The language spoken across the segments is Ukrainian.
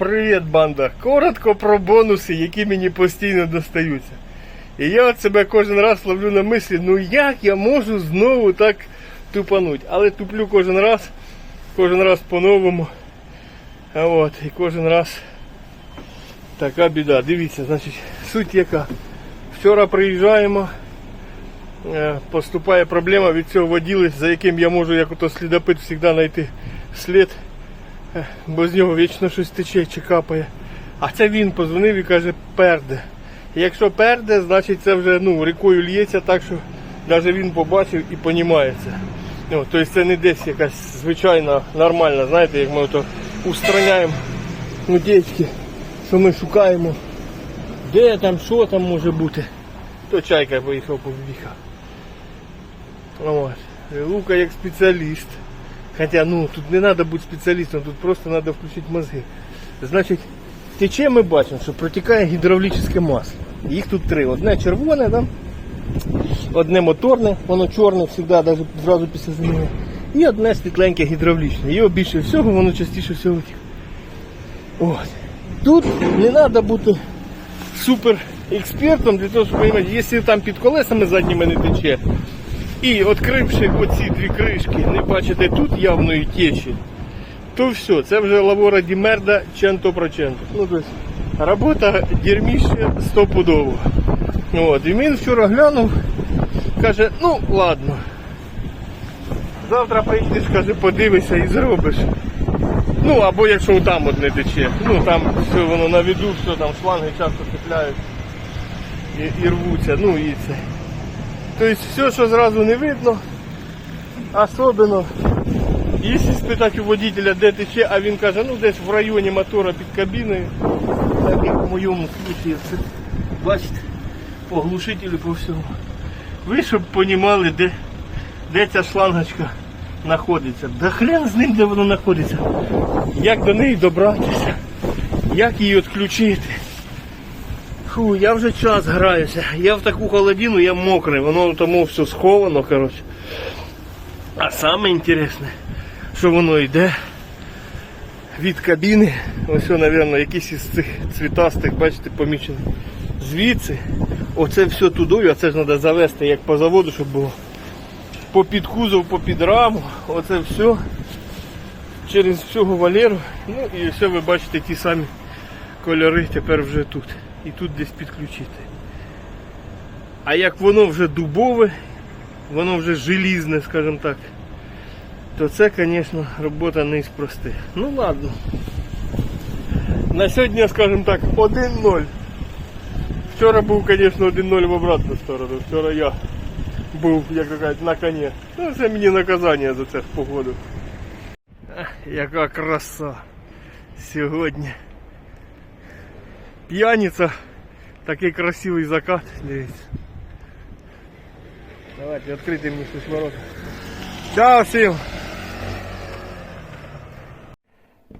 Привіт, банда! Коротко про бонуси, які мені постійно достаються. І я от себе кожен раз ловлю на мислі, ну як я можу знову так тупануть. Але туплю кожен раз, кожен раз по-новому. От, і кожен раз така біда. Дивіться, значить, суть яка. Вчора приїжджаємо, е, поступає проблема від цього воділи, за яким я можу, як ото слідопит, завжди знайти слід бо з нього вічно щось тече чи капає. А це він позвонив і каже, перде. Якщо перде, значить це вже ну, рікою лється, так що навіть він побачив і понімає це. Ну, тобто це не десь якась звичайна, нормальна, знаєте, як ми ото устраняємо утечки, що ми шукаємо, де там, що там може бути. То чайка поїхав побіга. От. Лука як спеціаліст. Хотя, ну, тут не треба бути спеціалістом, тут просто треба включити мозги. Значить, тече ми бачимо, що протікає гідравлічне масло. Їх тут три. Одне червоне, да? одне моторне, воно чорне завжди, навіть зразу після заміни. І одне світленьке гідравлічне. Його більше всього, воно частіше всього. От. Тут не треба бути супер експертом для того, щоб розуміти, якщо там під колесами задніми не тече, і відкривши оці дві кришки, не бачите тут явної течі, то все, це вже лавора Дімерда 100%. Ну, тобто, робота дерьміще стопудово. От, і він вчора глянув, каже, ну ладно. Завтра поїдеш, каже, подивишся і зробиш. Ну, або якщо там от не тече. Ну там все воно на віду, все там шланги часто цепляють і, і рвуться. Ну і це. Тобто все, що зразу не видно, особливо, якщо спитати у водителя, де тече, а він каже, ну десь в районі мотора під кабіною, так як в моєму случаї, бачите, по глушителю по всьому. Ви щоб розуміли, де, де ця шлангочка знаходиться. Да хрен з ним, де вона знаходиться. Як до неї добратися, як її відключити. Фу, я вже час граюся. Я в таку холодину, я мокрий, воно тому все сховано, коротше. А саме інтересне, що воно йде від кабіни. Ось, мабуть, якийсь із цих цвітастих, бачите, помічено. Звідси, оце все тудою, а це ж треба завести як по заводу, щоб було. По під кузов, по під раму, оце все через всього валеру. Ну і все ви бачите ті самі кольори тепер вже тут. І тут десь підключити. А як воно вже дубове, воно вже желізне, скажімо так, то це, звісно, робота не із простих. Ну ладно. На сьогодні, скажімо так, 1-0. Вчора був, звісно, 1-0 в обратну сторону. Вчора я був, як то кажуть, на коні. Ну, це мені наказання за це в погоду. Яка краса сьогодні. П'яниця. Такий красивий закат. Дивіться. Давайте відкрити мені щось ворота. Чао всім!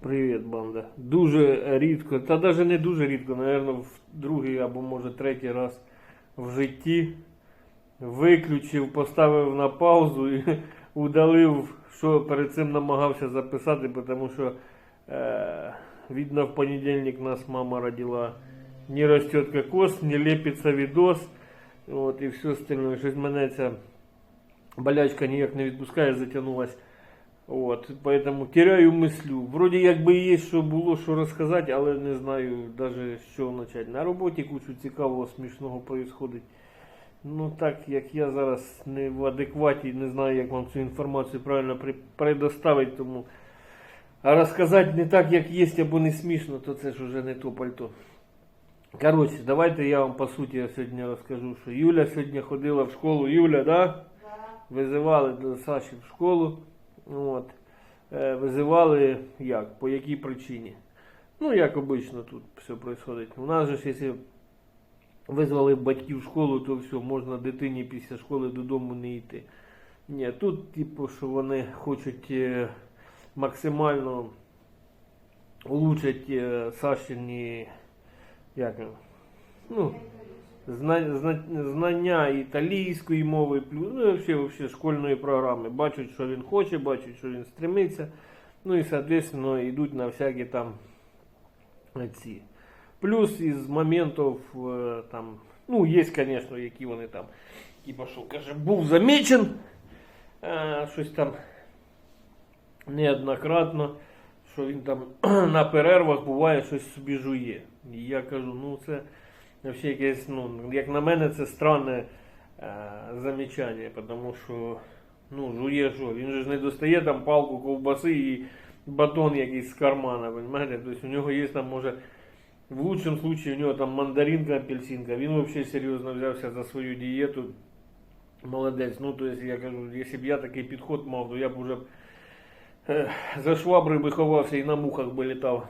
Привіт, банда. Дуже рідко, та навіть не дуже рідко, напевно, в другий або може третій раз в житті виключив, поставив на паузу і удалив, що перед цим намагався записати, тому що е, видно в понедельник нас мама родила. Не растет кокос, не лепиться відос. От, і все остальное. Щось мене болячка ніяк не відпускає, затягнулась. От, поэтому теряю мислю. Вроді якби є, що було що розказати, але не знаю навіть чого почати. На роботі кучу цікавого, смішного происходить. Ну так як я зараз не в адекваті, не знаю, як вам цю інформацію правильно предоставити, тому а розказати не так, як є, або не смішно, то це ж уже не то пальто. Коротше, давайте я вам по суті сьогодні розкажу, що Юля сьогодні ходила в школу. Юля, да? Визивали до Саші в школу. От. Е, Визивали як? По якій причині? Ну, як обично тут все відбувається. У нас же ж, якщо визвали батьків в школу, то все, можна дитині після школи додому не йти. Ні, тут, типу, що вони хочуть е, максимально улучшити е, Сашині як, ну, зна- зна- знання італійської мови, плюс, ну, взагалі школьної програми. Бачать, що він хоче, бачать, що він стремиться. Ну і, соответственно, йдуть на всякі там ці. Плюс із моментів е, там, ну, є, звісно, які вони там, типа, що каже, був замічен, е, щось там неоднократно, що він там на перервах буває щось собі жує. І я кажу, ну це якесь, ну, як на мене, це странне е, замічання, тому що ну, жує що, він же ж не достає там палку ковбаси і батон якийсь з кармана, понимаете? Тобто у нього є там, може, в лучшем случае у нього там мандаринка, апельсинка. Він взагалі серйозно взявся за свою дієту. Молодець. Ну, то я кажу, якщо б я такий підход мав, то я б уже за швабри би ховався і на мухах би літав.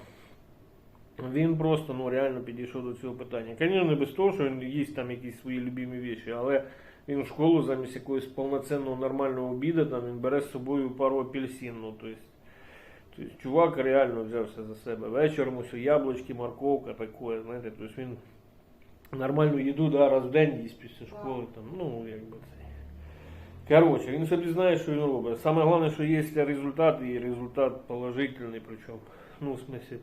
Він просто ну, реально підійшов до цього питання. Звісно, не без того, що він їсть там якісь свої любимі речі, але він в школу замість якогось повноцінного нормального обіду там, він бере з собою пару апельсин. Ну, то есть, то есть, чувак реально взявся за себе. Вечором ось яблучки, морковка, таке, знаєте, тобто він нормальну їду да, раз в день їсть після школи. Там, ну, якби це. Коротше, він собі знає, що він робить. Саме головне, що є результат, і результат положительний, причому, ну, в смысле,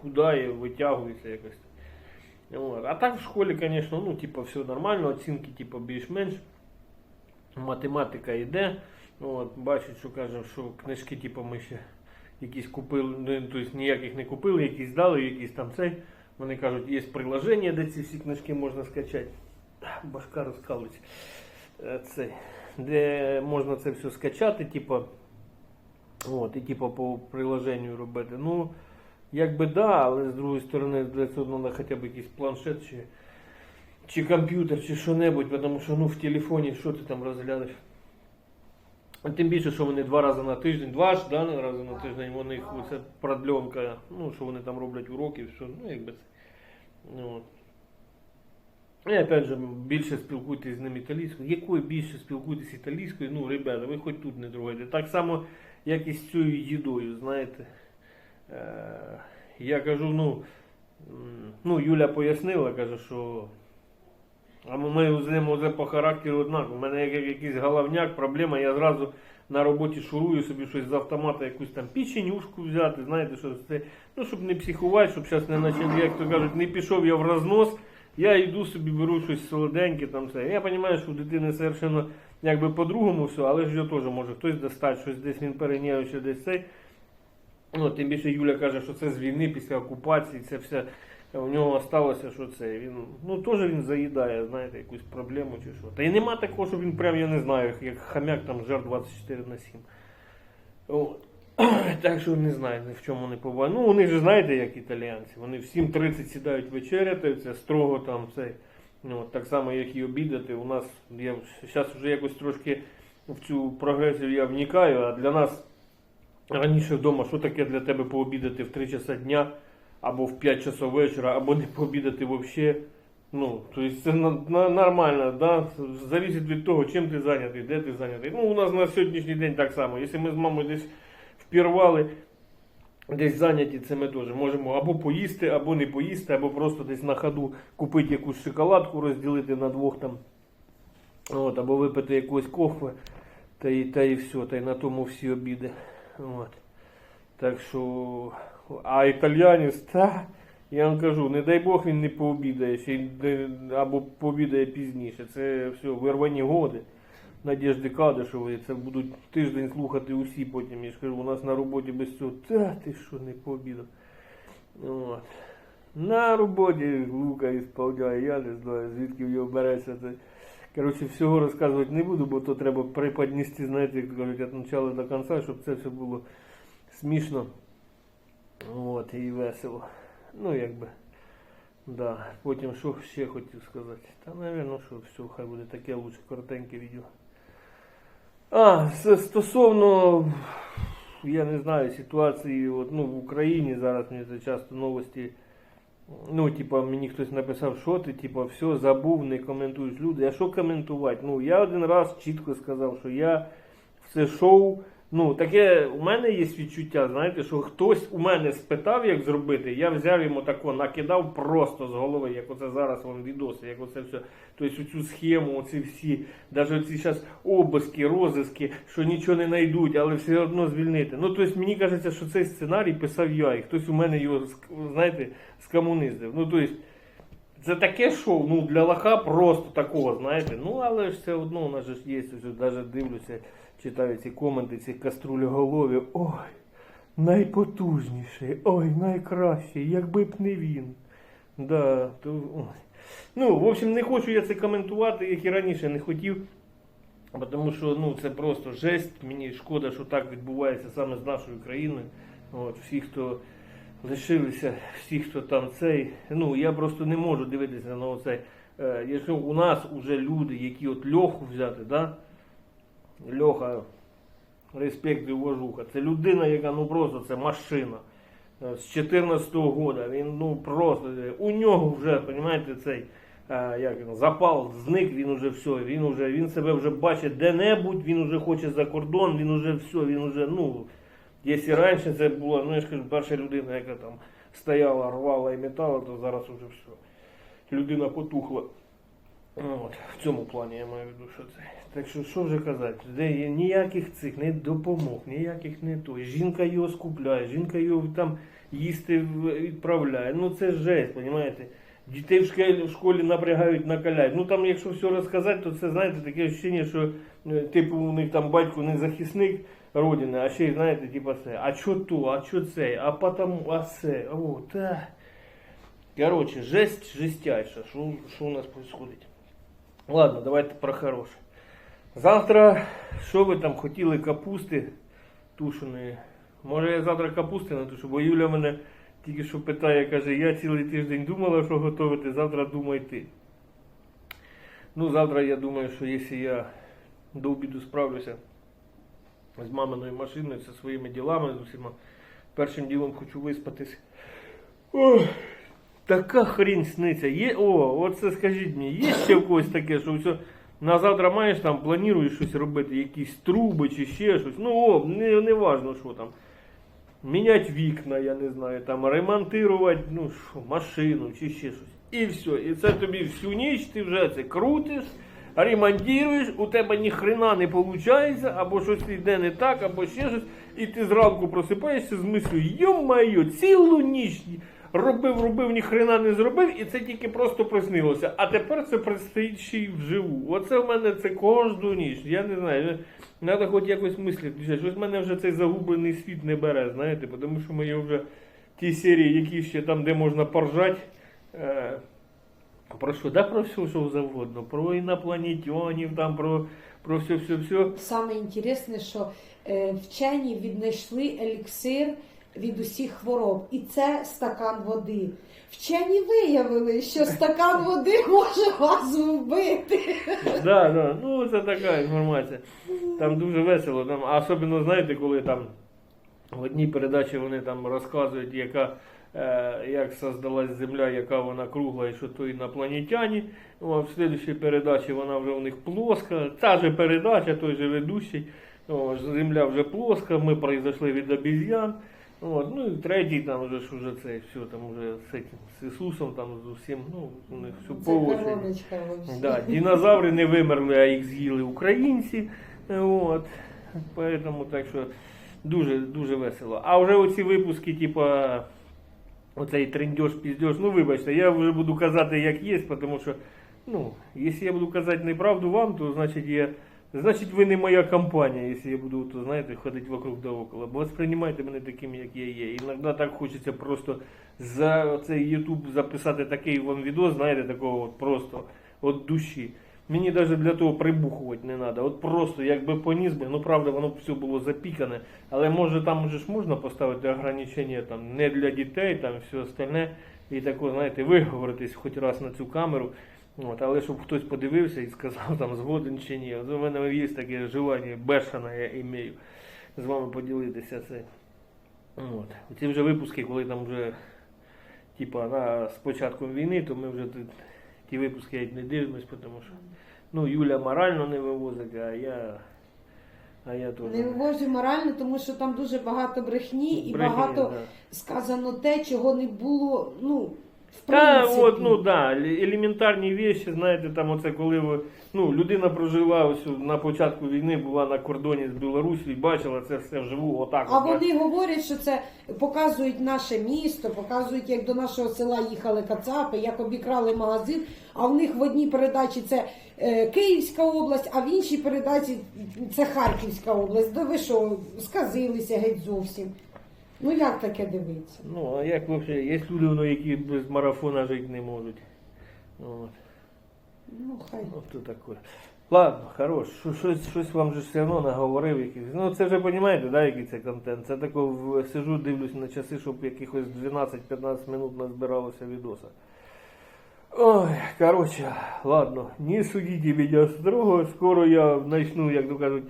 худає, витягується якось. От. А так в школі, звісно, ну, типа, все нормально, оцінки, типа, більш-менш. Математика йде. От, бачить, що каже, що книжки, типу, ми ще якісь купили, ну, тобто ніяких не купили, якісь дали, якісь там цей. Вони кажуть, є приложення, де ці всі книжки можна скачати. Башка розкалується. Е, Цей, де можна це все скачати, типу, от, і типу по приложенню робити. Ну, якби да, але з другої сторони, для цього треба хоча б якийсь планшет чи, чи комп'ютер, чи що-небудь, тому що ну, в телефоні що ти там розглядиш. А Тим більше, що вони два рази на тиждень, два ж да, рази на тиждень, у них це продльонка, ну, що вони там роблять уроки, що, ну, якби це. От. І опять же, більше спілкуйтесь з ним італійською. Якою більше спілкуйтесь італійською, ну, ребята, ви хоч тут не трогайте. Так само, як і з цією їдою, знаєте. Е, я кажу, ну, ну, Юля пояснила, каже, що а ми з ним вже по характеру однаково. У мене як якийсь головняк, проблема, я зразу на роботі шурую собі щось з автомата, якусь там печенюшку взяти, знаєте, що це. Ну, щоб не психувати, щоб зараз не почав, як то кажуть, не пішов я в рознос. Я йду собі, беру щось солоденьке, там все. Я розумію, що у дитини совершенно якби по-другому все, але ж його теж може хтось достати, щось десь він перейняв, чи десь цей. Ну, тим більше Юля каже, що це з війни після окупації, це все у нього сталося, що це. Він, ну теж він заїдає, знаєте, якусь проблему чи що. Та й нема такого, що він прям, я не знаю, як хам'як там жар 24 на 7. От. Так що не знаю, ні в чому вони побувають. Ну, вони ж знаєте, як італіянці. Вони в 7.30 сідають вечеряти, це строго там цей. Ну, так само, як і обідати. У нас я зараз вже якось трошки в цю прогресію я вникаю, а для нас раніше вдома, що таке для тебе пообідати в 3 часа дня або в 5 часов вечора, або не пообідати взагалі. Ну, тобто це нормально, да? залежить від того, чим ти зайнятий, де ти зайнятий. Ну, у нас на сьогоднішній день так само. Якщо ми з мамою десь впірвали, десь зайняті, це ми теж можемо або поїсти, або не поїсти, або просто десь на ходу купити якусь шоколадку, розділити на двох там, от, або випити якогось кофе, та і, та і все, та й на тому всі обіди. От. Так що, а італіянець, та, я вам кажу, не дай Бог він не пообідає, ще й або пообідає пізніше. Це все вирвані годи. Надіжди Кадишової, це будуть тиждень слухати усі потім. Я ж кажу, у нас на роботі без цього. Та ти що не пообідав. От. На роботі Лука ісполняє, я не знаю, звідки в нього береться це. Коротше, всього розказувати не буду, бо то треба приподнести, знаєте, як кажуть, від початку до кінця, щоб це все було смішно. От, і весело. Ну, якби. Да. Потім що ще хотів сказати? Та, напевно, що все, хай буде таке лучше коротеньке відео. А, стосовно, я не знаю, ситуації от, ну, в Україні зараз мені часто новості. Ну, типа, мені хтось написав, що ти, типа, все забув, не коментуєш люди. А що коментувати? Ну, я один раз чітко сказав, що я це шоу Ну, таке у мене є відчуття, знаєте, що хтось у мене спитав, як зробити, я взяв йому тако, накидав просто з голови, як оце зараз вам відоси, як оце все. Тобто цю схему, оці всі, навіть оці зараз обиски, розиски, що нічого не знайдуть, але все одно звільнити. Ну, тобто мені кажеться, що цей сценарій писав я, і хтось у мене його, знаєте, скомуниздив. Ну, тобто, це таке шоу, ну для лоха просто такого, знаєте. Ну, але ж все одно у нас же є, навіть дивлюся, читаю ці коменти, ці каструлеголові. Ой, найпотужніший, ой, найкращий, якби б не він. Да, то. Ну, в общем, не хочу я це коментувати, як і раніше не хотів. Тому що ну, це просто жесть. Мені шкода, що так відбувається саме з нашою країною. От, всі, хто лишилися, всі, хто там цей. Ну, я просто не можу дивитися на оцей. Е, якщо у нас вже люди, які от Льоху взяти, да? Льоха, респект і уважуха. Це людина, яка ну просто це машина. Е, З 14-го года він ну просто у нього вже, розумієте, цей е, як запал зник, він уже все, він уже він себе вже бачить де-небудь, він уже хоче за кордон, він уже все, він уже, ну, якщо раніше це була, ну я ж кажу, перша людина, яка там стояла, рвала і метала, то зараз уже все. Людина потухла. Ну, От, в цьому плані я маю в виду, що це. Так що, що вже казати, де є ніяких цих, не допомог, ніяких не той. Жінка його скупляє, жінка його там їсти відправляє. Ну це жесть, розумієте? Дітей в школі, в школі напрягають, накаляють. Ну там, якщо все розказати, то це знаєте таке відчуття, що е, типу у них там батько не захисник родини, а ще й знаєте, типу це. А що то, а що це, а потому, а це, о, та. Короче, жесть жестяйша, що у нас происходит. Ладно, давайте про хороше. Завтра, що ви там хотіли капусти тушеної? Може я завтра капусти натушу, бо Юля мене тільки що питає, каже, я цілий тиждень думала, що готувати, завтра думай ти. Ну, завтра я думаю, що якщо я до обіду справлюся з маминою машиною, зі своїми ділами, з усіма, першим ділом хочу виспатись. Ох, така хрінь сниться. Є, о, оце скажіть мені, є ще в когось таке, що все на завтра маєш там, плануєш щось робити, якісь труби чи ще щось. Ну, о, не, не важно, що там. Міняти вікна, я не знаю, там ремонтувати, ну машину чи ще щось. І все. І це тобі всю ніч ти вже це крутиш, ремонтуєш, у тебе ні хрена не виходить, або щось йде не так, або ще щось, і ти зранку просипаєшся з мислю, йо-майо, цілу ніч робив, робив, ні хрена не зробив, і це тільки просто приснилося. А тепер це предстоїть ще й вживу. Оце в мене це кожну ніч. Я не знаю. Треба хоч якось мислити. Щось в мене вже цей загублений світ не бере, знаєте, тому що мої вже ті серії, які ще там, де можна поржати. Про що? Да про все, що завгодно. Про інопланетянів, там, про, про все, все, все. Саме інтересне, що е, вчені віднайшли еліксир від усіх хвороб, і це стакан води. Вчені виявили, що стакан води може вас вбити. Да, да. Ну це така інформація. Там дуже весело. Там, а особливо, знаєте, коли там в одній передачі вони там розказують, яка, як создалась земля, яка вона кругла і що то інопланетяні. Ну, а в слідчій передачі вона вже у них плоска. Та же передача, той же ведущий. О, земля вже плоска, ми произошли від обіз'ян. От, ну і третій там вже ж уже це все там уже з, з Ісусом, там з усім, ну, у них все Це по очереді. короночка вообще. Да, динозаври не вимерли, а їх з'їли українці. От. Поэтому так що дуже, дуже весело. А вже оці випуски, типа оцей трендеж, піздеж, ну вибачте, я вже буду казати, як є, тому що, ну, якщо я буду казати неправду вам, то значить я. Значить, ви не моя компанія, якщо я буду, то знаєте, ходити вокруг да около. Бо сприймайте мене таким, як я є. Іноді так хочеться просто за цей YouTube записати такий вам відео, знаєте, такого от просто от душі. Мені навіть для того прибухувати не треба. От просто якби поніс би, ну правда, воно б все було запікане, але може там вже ж можна поставити ограничення там не для дітей, там все остальне. І тако, знаєте, виговоритись хоч раз на цю камеру. От, але щоб хтось подивився і сказав там згоден чи ні. У мене є таке желання, бешене я імею з вами поділитися це. От. Ці вже випуски, коли там вже типа з початком війни, то ми вже тут, ті випуски я не дивимось, тому що ну, Юля морально не вивозить, а я А я теж. Не вивозю морально, тому що там дуже багато брехні і Брехні, багато да. сказано те, чого не було. Ну, Та от, ну да, елементарні речі, знаєте, там оце коли ви, ну, людина прожила ось на початку війни, була на кордоні з Білорусі і бачила це все вживу, отак. А от, вони говорять, що це показують наше місто, показують, як до нашого села їхали кацапи, як обікрали магазин. А в них в одній передачі це е, Київська область, а в іншій передачі це Харківська область. Да ви що, сказилися геть зовсім. Ну як таке дивитися? Ну, а як взагалі, є люди, ну, які без марафона жити не можуть. От. Ну хай. Ну, то таке. Ладно, хорош, Що- щось, щось вам же все одно наговорив якийсь. Ну це вже розумієте, да, який це контент. Це тако в- сижу, дивлюсь на часи, щоб якихось 12-15 минут назбиралося відоса. Ой, коротше, ладно, не судіть мене строго, скоро я начну, як то кажуть,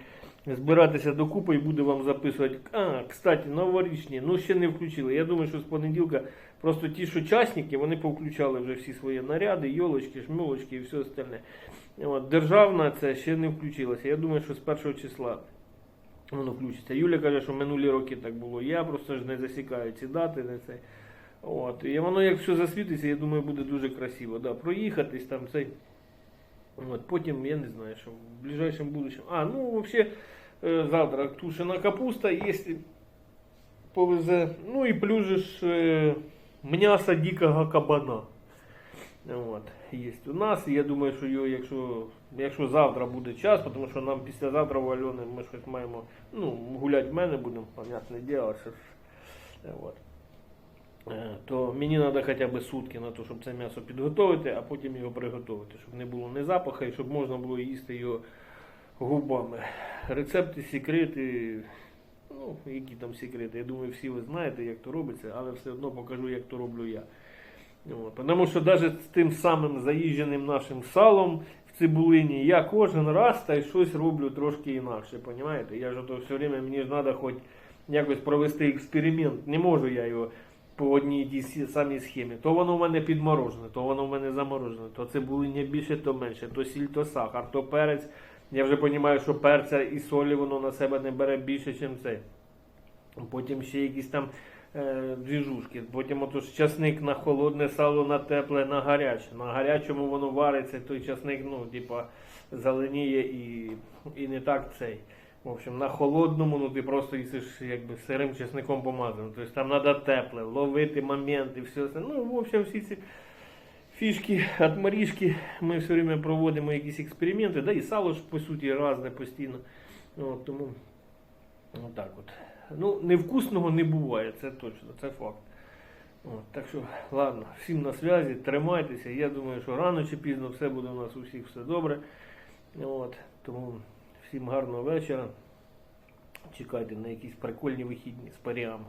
збиратися докупи і буду вам записувати. А, кстати, новорічні, ну ще не включили. Я думаю, що з понеділка просто ті, що учасники, вони повключали вже всі свої наряди, йолочки, шмилочки і все остальне. От, державна це ще не включилася. Я думаю, що з першого числа воно включиться. Юля каже, що минулі роки так було. Я просто ж не засікаю ці дати, не це. От. І воно як все засвітиться, я думаю, буде дуже красиво. Да, проїхатись там цей. От, потім я не знаю, що в ближайшем будущем. А, ну взагалі е, завтра тушена капуста, якщо повезе. Ну і плюс ж е, м'ясо дикого кабана. От, є у нас. Я думаю, що його, якщо, якщо завтра буде час, тому що нам післязавтра у Альони ми щось маємо, ну, гуляти в мене будемо, понятне діло, що ж. От. Е, То мені треба хоча б сутки на те, щоб це м'ясо підготувати, а потім його приготувати, щоб не було ні запаху і щоб можна було їсти його губами. Рецепти, секрети, ну, які там секрети, я думаю, всі ви знаєте, як то робиться, але все одно покажу, як то роблю я. От. Тому що навіть з тим самим заїждженим нашим салом в цибулині я кожен раз та й щось роблю трошки інакше. Понімаєте? Я ж то все время мені ж треба хоч якось провести експеримент. Не можу я його по одній тій самій схемі. То воно в мене підморожене, то воно в мене заморожене, то цибулиня більше, то менше, то сіль, то сахар, то перець. Я вже розумію, що перця і солі воно на себе не бере більше, ніж цей. Потім ще якісь там е, двіжушки. Потім ото ж часник на холодне сало, на тепле, на гаряче. На гарячому воно вариться, той часник, ну, типа, зеленіє і, і не так цей. В общем, на холодному, ну ти просто їсиш якби сирим чесником помазаним. Тобто там треба тепле, ловити моменти, все це. Ну, в общем, всі ці фішки, отморішки, ми все время проводимо якісь експерименти, да і сало ж по суті різне постійно. От, тому отак от. Ну, невкусного не буває, це точно, це факт. От, так що, ладно, всім на зв'язі, тримайтеся. Я думаю, що рано чи пізно все буде у нас у всіх все добре. От, тому всім гарного вечора. Чекайте на якісь прикольні вихідні з паріаму.